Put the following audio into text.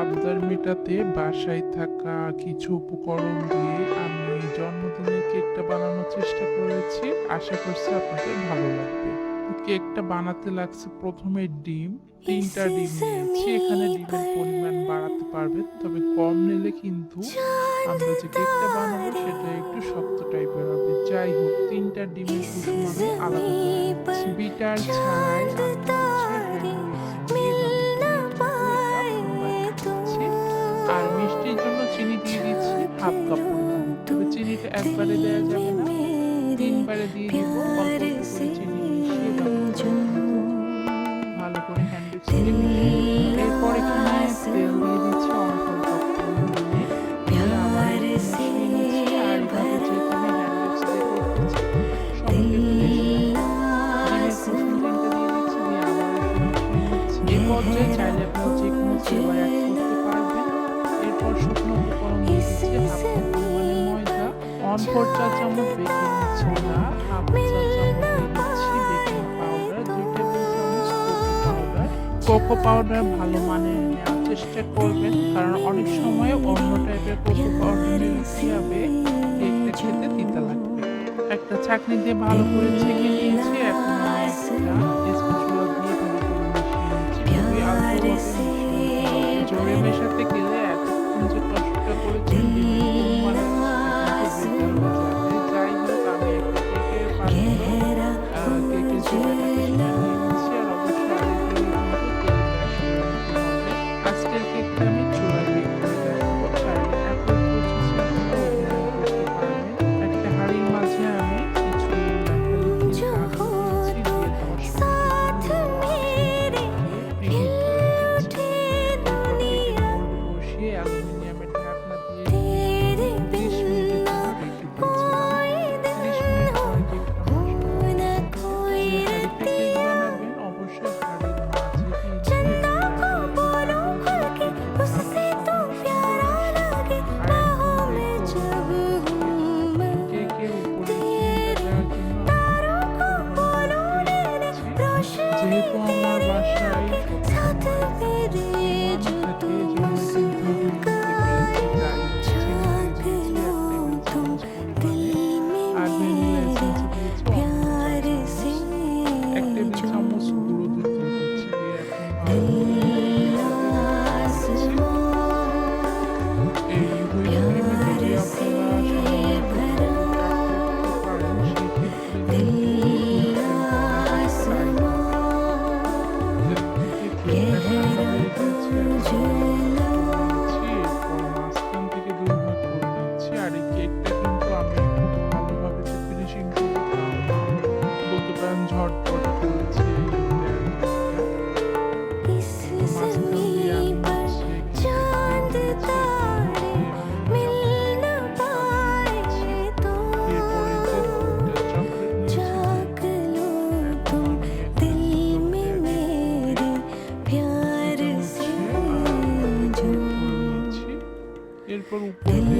আবদার মেটাতে বাসায় থাকা কিছু উপকরণ দিয়ে আমি জন্মদিনের কেকটা বানানোর চেষ্টা করেছি। আশা করছি আপনাদের ভালো লাগবে। কেকটা বানাতে লাগছে প্রথমে ডিম তিনটা ডিম নিয়েছি। এখানে ডিমের পরিমাণ বাড়াতে পারবেন তবে কম নিলে কিন্তু আমরা যে কেকটা বানাবো সেটা একটু শক্ত টাইপের হবে। যাই হোক তিনটা ডিমের কুসুম আমি আলাদা করে বিটার ছাড়াই আমি হচ্ছে একবারে দেওয়া যাবে না। তিনবারে দিয়ে দিব অল্প করে চিনি মিশিয়ে ব্যবহার ভালো করে হ্যান্ড মিশিয়ে এরপর এখানে তেল দিয়ে দিচ্ছি অল্প পর্যায়ে চাইলে আপনি যে কোনো অ্যাড করতে পারবেন। এরপর শুকনো উপকরণ দিয়ে দিচ্ছি চা চামচ বেকিং সোডা কোকো পাউডার ভালো মানে নেওয়ার চেষ্টা করবেন, কারণ অনেক সময় অন্য টাইপের কোকো পাউডার খেতে তিতা লাগবে। একটা চাকনি দিয়ে ভালো করে ছেঁকে নিয়েছি ঝড় তুলছে por um